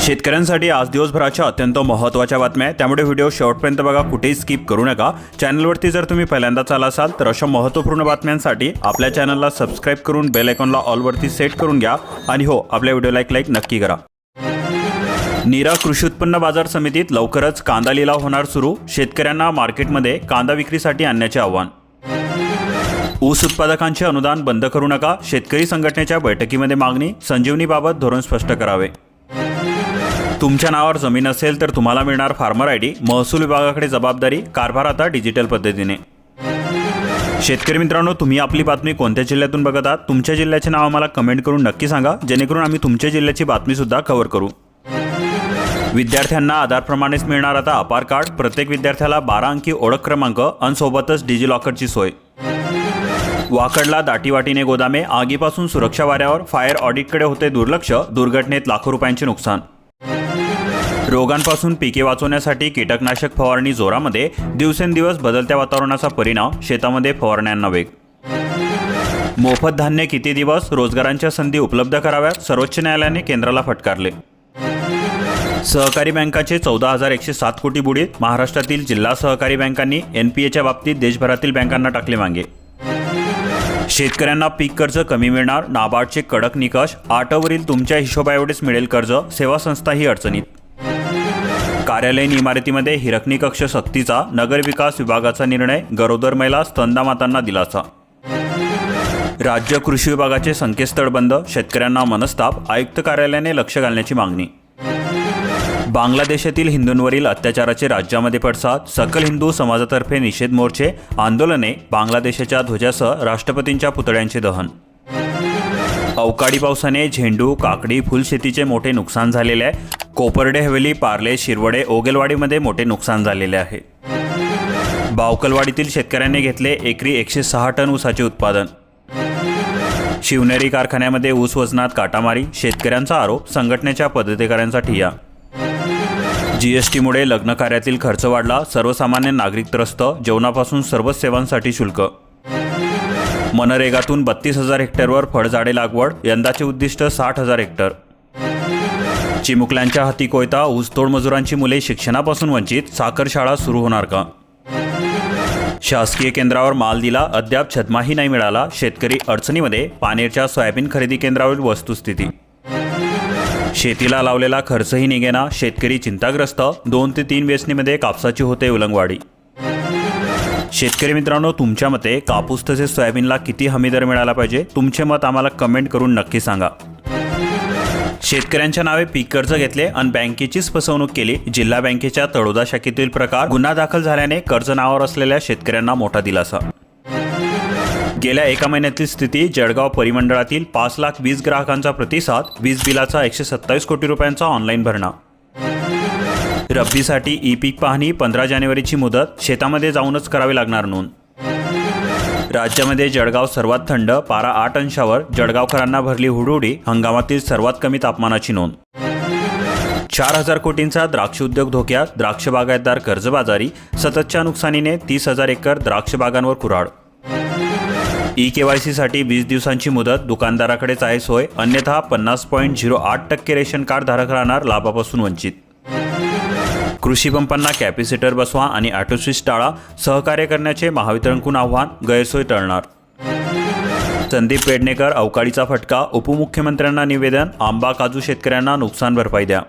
शेतकऱ्यांसाठी आज दिवसभराच्या अत्यंत महत्त्वाच्या बातम्या आहेत. त्यामुळे व्हिडिओ शेवटपर्यंत बघा कुठेही स्किप करू नका. चॅनलवरती जर तुम्ही पहिल्यांदाच आला असाल तर अशा महत्त्वपूर्ण बातम्यांसाठी आपल्या चॅनलला सबस्क्राईब करून बेल आयकॉनला ऑलवरती सेट करून घ्या. आणि हो आपल्या व्हिडिओला एक लाईक नक्की करा. नीरा कृषी उत्पन्न बाजार समितीत लवकरच कांदा लिलाव होणार सुरू. शेतकऱ्यांना मार्केटमध्ये कांदा विक्रीसाठी आणण्याचे आव्हान. ऊस उत्पादकांचे अनुदान बंद करू नका. शेतकरी संघटनेच्या बैठकीमध्ये मागणी. संजीवनीबाबत धोरण स्पष्ट करावे. तुमच्या नावावर जमीन असेल तर तुम्हाला मिळणार फार्मर आय डी महसूल विभागाकडे जबाबदारी कारभार आता डिजिटल पद्धतीने. शेतकरी मित्रांनो तुम्ही आपली बातमी कोणत्या जिल्ह्यातून बघत आहात? तुमच्या जिल्ह्याचे नाव आम्हाला कमेंट करून नक्की सांगा. जेणेकरून आम्ही तुमच्या जिल्ह्याची बातमीसुद्धा कव्हर करू. विद्यार्थ्यांना आधारप्रमाणेच मिळणार आता अपार कार्ड. प्रत्येक विद्यार्थ्याला बारा अंकी ओळख क्रमांक आणि सोबतच डिजिलॉकरची सोय. वाकडला दाटीवाटीने गोदामे आगीपासून सुरक्षा वाऱ्यावर फायर ऑडिटकडे होते दुर्लक्ष दुर्घटनेत लाखो रुपयांचे नुकसान. रोगांपासून पिके वाचवण्यासाठी कीटकनाशक फवारणी जोरामध्ये दिवसेंदिवस बदलत्या वातावरणाचा परिणाम शेतामध्ये फवारण्यांना वेग. मोफत धान्य किती दिवस रोजगारांच्या संधी उपलब्ध कराव्यात? सर्वोच्च न्यायालयाने केंद्राला फटकारले. सहकारी बँकाचे चौदा हजार एकशे सात कोटी बुडीत महाराष्ट्रातील जिल्हा सहकारी बँकांनी एन पी एच्या बाबतीत देशभरातील बँकांना टाकले मागे. शेतकऱ्यांना पीक कर्ज कमी मिळणार नाबार्डचे कडक निकष आठवरील तुमच्या हिशोबाएवढेच मिळेल कर्ज सेवा संस्था ही अडचणीत. कार्यालयीन इमारतीमध्ये हिरकणी कक्ष सक्तीचा नगर विकास विभागाचा निर्णय गरोदर महिला स्तनदामातांना दिलासा. राज्य कृषी विभागाचे संकेतस्थळ बंद शेतकऱ्यांना मनस्ताप आयुक्त कार्यालयाने लक्ष घालण्याची मागणी. बांगलादेशातील हिंदूंवरील अत्याचाराचे राज्यामध्ये पडसाद सकल हिंदू समाजातर्फे निषेध मोर्चे आंदोलने बांगलादेशाच्या ध्वजासह राष्ट्रपतींच्या पुतळ्यांचे दहन. अवकाळी पावसाने झेंडू काकडी फुलशेतीचे मोठे नुकसान झालेले आहे. कोपर्डे हवेली पार्ले शिरवडे ओगेलवाडीमध्ये मोठे नुकसान झालेले आहे. बावकलवाडीतील शेतकऱ्यांनी घेतले एकरी एकशे सहा टन ऊसाचे उत्पादन. शिवनेरी कारखान्यामध्ये ऊस वजनात काटामारी शेतकऱ्यांचा आरोप संघटनेच्या पदाधिकाऱ्यांचा ठिया जीएसटीमुळे लग्न कार्यातील खर्च वाढला सर्वसामान्य नागरिक त्रस्त जेवणापासून सर्वच सेवांसाठी शुल्क. मनरेगातून बत्तीस हजार हेक्टरवर फळझाडे लागवड यंदाचे उद्दिष्ट साठ हजार हेक्टर. चिमुकल्यांच्या हाती कोयता ऊसतोड मजुरांची मुले शिक्षणापासून वंचित साखर शाळा सुरू होणार का? शासकीय केंद्रावर माल दिला अद्याप छदमाही नाही मिळाला शेतकरी अडचणीमध्ये पानेरच्या सोयाबीन खरेदी केंद्रावरील वस्तुस्थिती. शेतीला लावलेला खर्चही निघेना शेतकरी चिंताग्रस्त दोन ते तीन वेचणीमध्ये कापसाची होते उलंगवाडी. शेतकरी मित्रांनो तुमच्या मते कापूस तसेच सोयाबीनला किती हमीदर मिळाला पाहिजे? तुमचे मत आम्हाला कमेंट करून नक्की सांगा. शेतकऱ्यांच्या नावे पीक कर्ज घेतले आणि बँकेचीच फसवणूक केली. जिल्हा बँकेच्या तळोदा शाखेतील प्रकार गुन्हा दाखल झाल्याने कर्ज नावावर असलेल्या शेतकऱ्यांना मोठा दिलासा. गेल्या एका महिन्यातील स्थिती जळगाव परिमंडळातील पाच लाख वीज ग्राहकांचा प्रतिसाद वीज बिलाचा एकशे सत्तावीस कोटी रुपयांचा ऑनलाईन भरणा. रब्बीसाठी ई पीक पाहणी पंधरा जानेवारीची मुदत शेतामध्ये जाऊनच करावी लागणार नोंद. राज्यामध्ये जळगाव सर्वात थंड पारा आठ अंशावर जळगावकरांना भरली हुडहुडी हंगामातील सर्वात कमी तापमानाची नोंद. चार हजार कोटींचा द्राक्ष उद्योग धोक्यात द्राक्ष बागायतदार कर्जबाजारी सततच्या नुकसानीने तीस हजार एकर द्राक्ष बागांवर कुऱ्हाड. ई केवायसीसाठी वीस दिवसांची मुदत दुकानदाराकडेच आहे सोय अन्यथा पन्नास पॉईंट झिरो आठ टक्के रेशन कार्ड धारक राहणार लाभापासून वंचित. कृषी पंपांना कॅपॅसिटर बसवा आणि ऑटोस्विच टाळा. सहकार्य करण्याचे महावितरणकून आव्हान गैरसोय टळणार. संदीप पेडणेकर अवकाळीचा फटका. उपमुख्यमंत्र्यांना निवेदन आंबा काजू शेतकऱ्यांना नुकसान भरपाई द्या.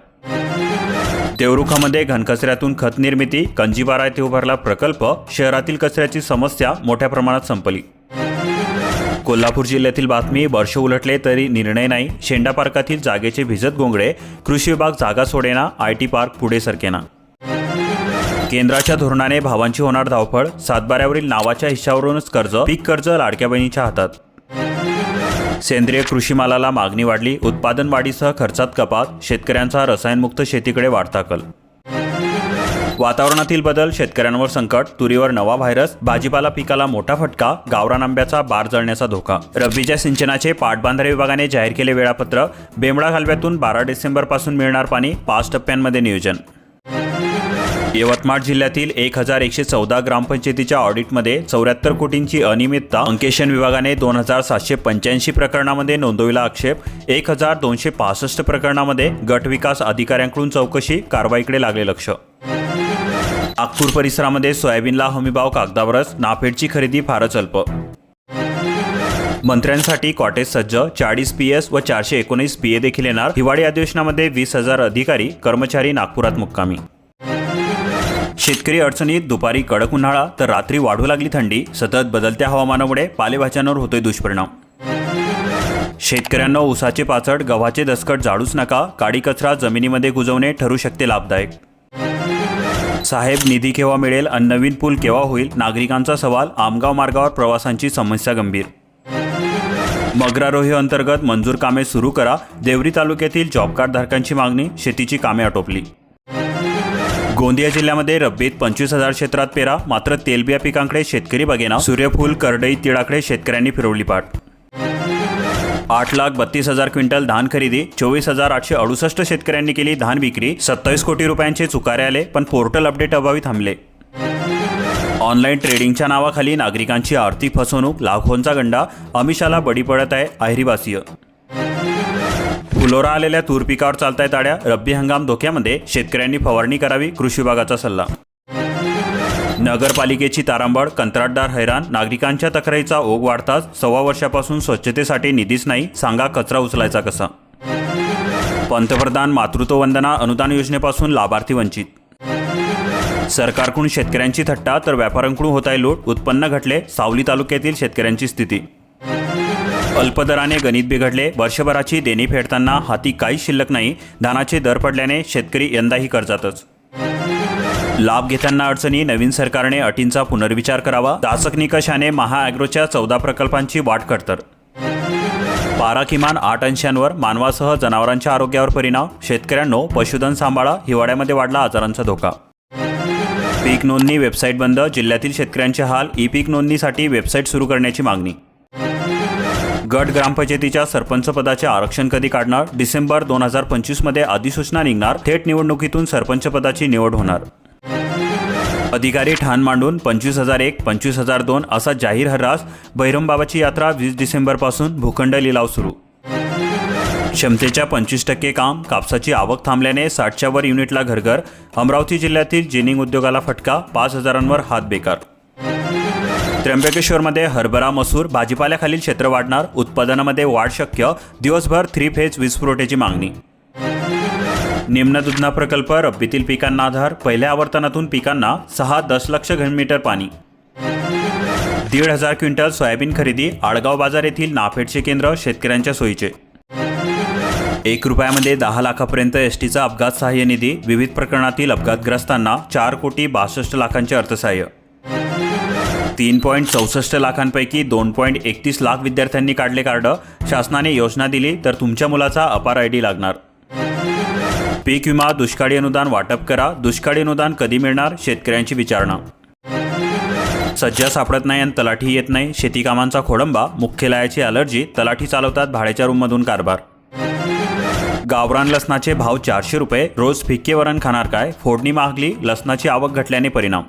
देवरुखामध्ये घनकचऱ्यातून खत निर्मिती. कंजीबारा येथे उभारला प्रकल्प. शहरातील कचऱ्याची समस्या मोठ्या प्रमाणात संपली. कोल्हापूर जिल्ह्यातील बातमी वर्ष उलटले तरी निर्णय नाही. शेंडा पार्कातील जागेचे भिजत गोंगडे. कृषी विभाग जागा सोडेना आय टी पार्क पुढे सरकेना. केंद्राच्या धोरणाने भावांची होणार धावपळ सातबाऱ्यावरील नावाच्या हिश्श्यावरूनच कर्ज पीक कर्ज लाडक्या बहिणीच्या हातात. सेंद्रिय कृषी मालाला मागणी वाढली उत्पादन वाढीसह खर्चात कपात शेतकऱ्यांचा रसायनमुक्त शेतीकडे वाढता कल वातावरणातील बदल शेतकऱ्यांवर संकट तुरीवर नवा व्हायरस भाजीपाला पिकाला मोठा फटका गावरान आंब्याचा बार जळण्याचा धोका. रब्बीच्या सिंचनाचे पाटबांधारे विभागाने जाहीर केले वेळापत्र बेमडा कालव्यातून बारा डिसेंबरपासून मिळणार पाणी पाच टप्प्यांमध्ये नियोजन. यवतमाळ जिल्ह्यातील एक हजार एकशे चौदा ग्रामपंचायतीच्या ऑडिटमध्ये चौऱ्याहत्तर कोटींची अनियमितता अंकेशन विभागाने दोन हजार सातशे पंच्याऐंशी प्रकरणामध्ये नोंदविला आक्षेप एक हजार दोनशे पासष्ट प्रकरणामध्ये गट विकास अधिकाऱ्यांकडून चौकशी कारवाईकडे लागले लक्ष. नागपूर परिसरामध्ये सोयाबीनला हमीभाव कागदावरच नाफेडची खरेदी फारच अल्प. मंत्र्यांसाठी कॉटेज सज्ज चाळीस पी एस व चारशे एकोणीस पी ए देखील येणार. हिवाळी अधिवेशनामध्ये वीस हजार अधिकारी कर्मचारी नागपुरात मुक्कामी. शेतकरी अडचणीत दुपारी कडक उन्हाळा तर रात्री वाढू लागली थंडी सतत बदलत्या हवामानामुळे पालेभाज्यांवर होतोय दुष्परिणाम. शेतकऱ्यांना ऊसाचे पाचड गव्हाचे दसकट जाळूच नका काडी कचरा जमिनीमध्ये गुजवणे ठरू शकते लाभदायक. साहेब निधी केव्हा मिळेल आणि नवीन पूल केव्हा होईल? नागरिकांचा सवाल आमगाव मार्गावर प्रवासांची समस्या गंभीर. मगरारोही अंतर्गत मंजूर कामे सुरू करा देवरी तालुक्यातील जॉब कार्ड धारकांची मागणी शेतीची कामे आटोपली. गोंदिया जिल्ह्यामध्ये रब्बीत पंचवीस हजार क्षेत्रात पेरा मात्र तेलबिया पिकांकडे शेतकरी बघेना. सूर्यफूल करडई तिळाकडे शेतकऱ्यांनी फिरवली पाठ. आठ लाख बत्तीस हजार क्विंटल धान खरेदी चोवीस हजार आठशे अडुसष्ट शेतकऱ्यांनी केली धान विक्री सत्तावीस कोटी रुपयांचे चुकारे आले पण पोर्टल अपडेट अभावी थांबले. ऑनलाईन ट्रेडिंगच्या नावाखाली नागरिकांची आर्थिक फसवणूक लाखोंचा गंडा अमिषाला बडी पडत आहे अहिरीवासीय फुलोरा आलेल्या तूर पिकावर चालतायत आड्या. रब्बी हंगाम धोक्यामध्ये शेतकऱ्यांनी फवारणी करावी कृषी विभागाचा सल्ला. नगरपालिकेची तारांबळ कंत्राटदार हैराण नागरिकांच्या तक्रारीचा ओघ वाढताच सव्वा वर्षापासून स्वच्छतेसाठी निधीच नाही सांगा कचरा उचलायचा कसा. पंतप्रधान मातृत्व वंदना अनुदान योजनेपासून लाभार्थी वंचित. सरकारकडून शेतकऱ्यांची थट्टा तर व्यापाऱ्यांकडून होत आहे लूट उत्पन्न घटले सावली तालुक्यातील शेतकऱ्यांची स्थिती. अल्पदराने गणित बिघडले. वर्षभराची देणी फेडताना हाती काहीच शिल्लक नाही. धानाचे दर पडल्याने शेतकरी यंदाही कर्जातच. लाभ घेताना अडचणी नवीन सरकारने अटींचा पुनर्विचार करावा. दासक निकषाने महाॲग्रोच्या चौदा प्रकल्पांची वाट खडतर पारा किमान आठ अंशांवर मानवासह जनावरांच्या आरोग्यावर परिणाम. शेतकऱ्यांनो पशुधन सांभाळा. हिवाळ्यामध्ये वाढला आजारांचा धोका. पीक नोंदणी वेबसाईट बंद. जिल्ह्यातील शेतकऱ्यांचे हाल. ई पीक नोंदणीसाठी वेबसाईट सुरू करण्याची मागणी. गट ग्रामपंचायतीच्या सरपंच पदाचे आरक्षण कधी काढणार? डिसेंबर दोन हजार पंचवीसमध्ये अधिसूचना निघणार. थेट निवडणुकीतून सरपंच पदाची निवड होणार. अधिकारी ठाण मांडून पंचवीस हजार एक पंचवीस हजार दोन असा जाहीर हर्रास बहिरमबाबाची यात्रा वीस डिसेंबरपासून भूखंड लिलाव सुरू. क्षमतेच्या पंचवीस टक्के काम कापसाची आवक थांबल्याने साठच्या वर युनिटला घरघर अमरावती जिल्ह्यातील जिनिंग उद्योगाला फटका पाच हजारांवर हात बेकार त्र्यंबकेश्वरमध्ये हरभरा मसूर भाजीपाल्याखालील क्षेत्र वाढणार उत्पादनामध्ये वाढ शक्य दिवसभर थ्री फेज वीज पुरवठ्याची मागणी. निम्न दुधना प्रकल्प रब्बीतील पिकांना आधार पहिल्या आवर्तनातून पिकांना सहा दशलक्ष घनमीटर पाणी. दीड हजार क्विंटल सोयाबीन खरेदी आडगाव बाजार येथील नाफेडचे केंद्र शेतकऱ्यांच्या सोयीचे. एक रुपयामध्ये दहा लाखापर्यंत एस टीचा अपघात सहाय्य निधी विविध प्रकरणातील अपघातग्रस्तांना चार कोटी बासष्ट लाखांचे अर्थसहाय्य. तीन पॉईंट चौसष्ट लाखांपैकी दोन पॉईंट एकतीस लाख विद्यार्थ्यांनी काढले कार्ड. शासनाने योजना दिली तर तुमच्या मुलाचा अपार आय डी लागणार. पीक विमा दुष्काळी अनुदान वाटप करा. दुष्काळी अनुदान कधी मिळणार? शेतकऱ्यांची विचारणा. सज्जा सापडत नाही आणि तलाठी येत नाही. शेती कामांचा खोडंबा मुख्यालयाची अलर्जी तलाठी चालवतात भाड्याच्या रूममधून कारभार. गावरान लसणाचे भाव चारशे रुपये. रोज फिक्के वरण खाणार काय? फोडणी महागली लसणाची आवक घटल्याने परिणाम.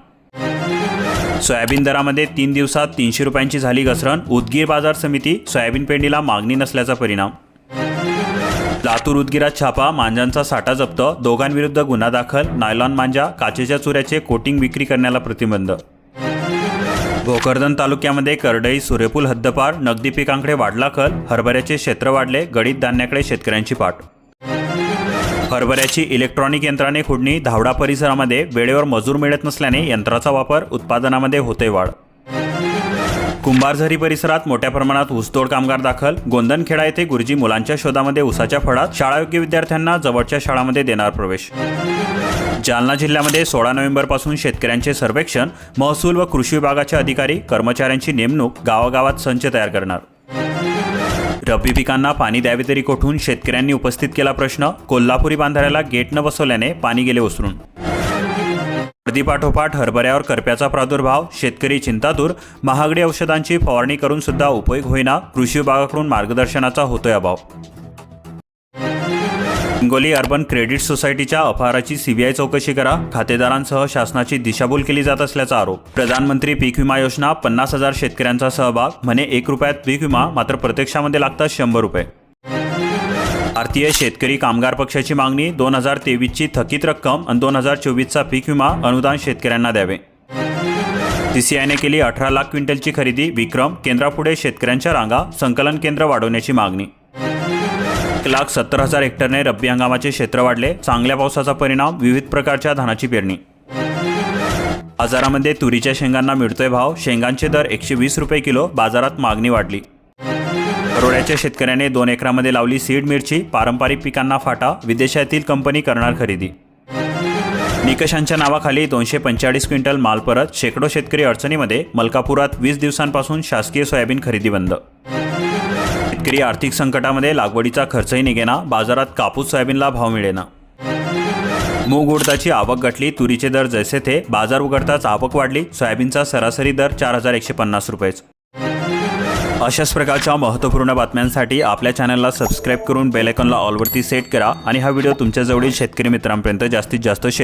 सोयाबीन दरामध्ये तीन दिवसात तीनशे रुपयांची झाली घसरण. उदगीर बाजार समिती सोयाबीन पेंडीला मागणी नसल्याचा परिणाम. लातूर उदगीरात छापा मांजांचा साठा जप्त दोघांविरुद्ध गुन्हा दाखल नायलॉन मांजा काचेच्या चुऱ्याचे कोटिंग विक्री करण्याला प्रतिबंध. भोकरदन तालुक्यामध्ये करडई सूर्यपूल हद्दपार नगदी पिकांकडे वाढला कल हरभऱ्याचे क्षेत्र वाढले गडीत धान्याकडे शेतकऱ्यांची पाठ हरभऱ्याची इलेक्ट्रॉनिक यंत्राने खुडणी धावडा परिसरामध्ये वेळेवर मजूर मिळत नसल्याने यंत्राचा वापर उत्पादनामध्ये होते वाढ. कुंभारझरी परिसरात मोठ्या प्रमाणात ऊसतोड कामगार दाखल. गोंदनखेडा येथे गुरुजी मुलांच्या शोधामध्ये ऊसाच्या फळात शाळायोग्य विद्यार्थ्यांना जवळच्या शाळामध्ये देणार प्रवेश. जालना जिल्ह्यामध्ये सोळा नोव्हेंबरपासून शेतकऱ्यांचे सर्वेक्षण. महसूल व कृषी विभागाचे अधिकारी कर्मचाऱ्यांची नेमणूक गावागावात संच तयार करणार. रब्बी पिकांना पाणी द्यावे तरी कोठून शेतकऱ्यांनी उपस्थित केला प्रश्न? कोल्हापुरी बांधाऱ्याला गेट न बसवल्याने पाणी गेले ओसरून. हळदीपाठोपाठ हरभऱ्यावर करप्याचा प्रादुर्भाव शेतकरी चिंतातूर महागडी औषधांची फवारणी करून सुद्धा उपयोग होईना कृषी विभागाकडून मार्गदर्शनाचा होतोय अभाव. हिंगोली अर्बन क्रेडिट सोसायटीच्या अपहाराची सीबीआय चौकशी करा. खातेदारांसह शासनाची दिशाभूल केली जात असल्याचा आरोप. प्रधानमंत्री पीक विमा योजना पन्नास हजार शेतकऱ्यांचा सहभाग म्हणे एक रुपयात पीक विमा मात्र प्रत्यक्षामध्ये लागतात शंभर रुपये. भारतीय शेतकरी कामगार पक्षाची मागणी दोन हजार तेवीसची थकीत रक्कम आणि दोन हजार चोवीसचा पीक विमा अनुदान शेतकऱ्यांना द्यावे. सीसीआयने केली अठरा लाख क्विंटलची खरेदी विक्रम केंद्रापुढे शेतकऱ्यांच्या रांगा संकलन केंद्र वाढवण्याची मागणी. लाख सत्तर हजार हेक्टरने रब्बी हंगामाचे क्षेत्र वाढले. चांगल्या पावसाचा परिणाम विविध प्रकारच्या धानाची पेरणी. बाजारामध्ये तुरीच्या शेंगांना मिळतोय भाव. शेंगांचे दर एकशे वीस रुपये किलो. बाजारात मागणी वाढली. रोड्याच्या शेतकऱ्याने दोन एकरामध्ये लावली सीड मिरची. पारंपरिक पिकांना फाटा. विदेशातील कंपनी करणार खरेदी. निकषांच्या नावाखाली दोनशे पंचेचाळीस क्विंटल माल परत. शेकडो शेतकरी अडचणीमध्ये. मलकापुरात वीस दिवसांपासून शासकीय सोयाबीन खरेदी बंद. शेतकरी आर्थिक संकटामध्ये लागवडीचा खर्चही निघेना बाजारात कापूस सोयाबीनला भाव मिळेना. मूग उडदाची आवक घटली तुरीचे दर जैसे थे बाजार उघडताच आवक वाढली सोयाबीनचा सरासरी दर चार हजार एकशे पन्नास रुपयेच. अशाच प्रकारच्या महत्त्वपूर्ण बातम्यांसाठी आपल्या चॅनलला सबस्क्राईब करून बेलायकॉनला ऑलवरती सेट करा आणि हा व्हिडिओ तुमच्या जवळील शेतकरी मित्रांपर्यंत जास्तीत जास्त शेअर